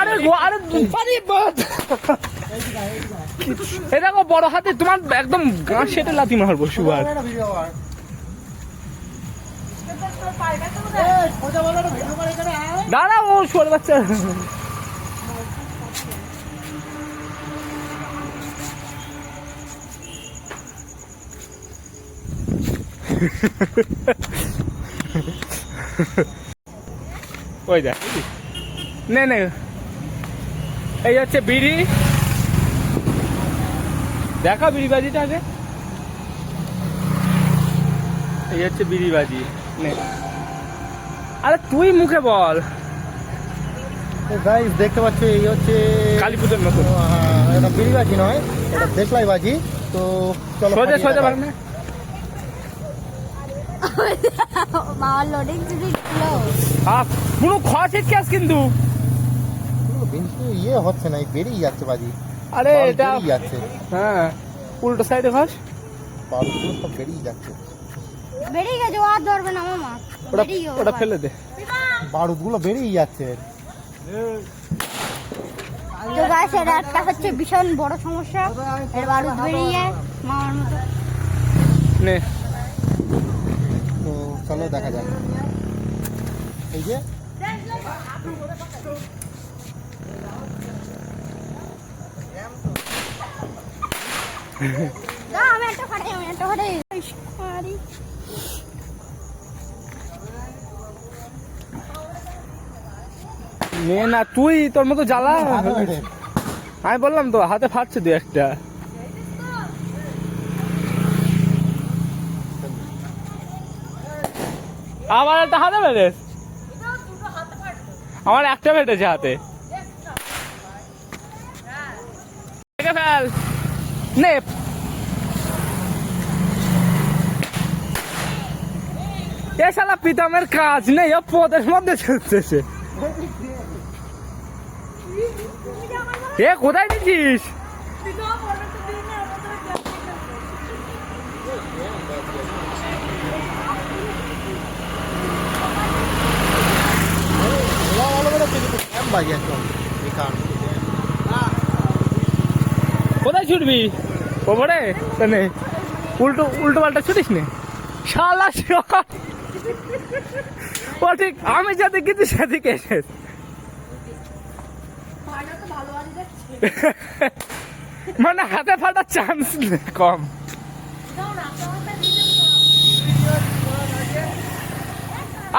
আরে আরে এ দেখো, বড় হাতে, তোমার একদম গাঁ সেটে লাথি মারবো দাঁড়া ও সরে বাচ্চা। ওই দেখ নে নে। এই হচ্ছে বিড়ি। দেখা বিড়ি বাজিটা আগে। এই হচ্ছে বিড়ি বাজি নে। আরে তুই মুখে বল। গাইস দেখতে পাচ্ছ এই হচ্ছে কালী পুজোর মতো এটা বিড়ি বাজি নয় এটা দেখলাই বাজি তো চলো সোজা সোজা দেখাই। না মামার লোডিং যদি পুরো খোয়া কেস কিন্তু ইয়ে হচ্ছে না এই বেরিয়ে যাচ্ছে বাজি। আরে এটা যাচ্ছে। হ্যাঁ উল্টো সাইডে ঘাস বারুদগুলো সব বেরিয়ে যাচ্ছে। বেরিয়ে গেছে আর ধরবে না মামা। ওটা ওটা ফেলে দে। বারুদগুলো বেরিয়ে যাচ্ছে। তো গাছ এটা একটা হচ্ছে ভীষণ বড় সমস্যা। এর বারুদ বেরিয়ে যায় মামার মতো। নে। তো চলো দেখা যাক। এই যে না তুই তোর মতো জ্বালা? আমি বললাম তো হাতে ফাটছে দু একটা। আমার একটা হাতে বেড়ে আমার একটা বেড়েছে হাতে। ফেল। নে এ শালা পিতামের কাজ নেই ও পদের মধ্যে চলতেছে এ কোথায় দিচ্ছিস বাজি একদম কোথায় ছুটবি? ওপরে? নে উল্টো উল্টো পাল্টা ছুটিস নে? শালা। ও ঠিক আমি যাতে কিন্তু সেদিকে এসে। মানে হাতে ফাটার চান্স কম।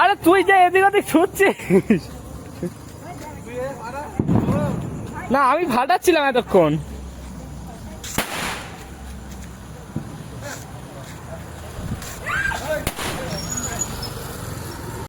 আরে তুই যে এদিক ওদিক ছুটছিস। না আমি ফাটাচ্ছিলাম এতক্ষণ।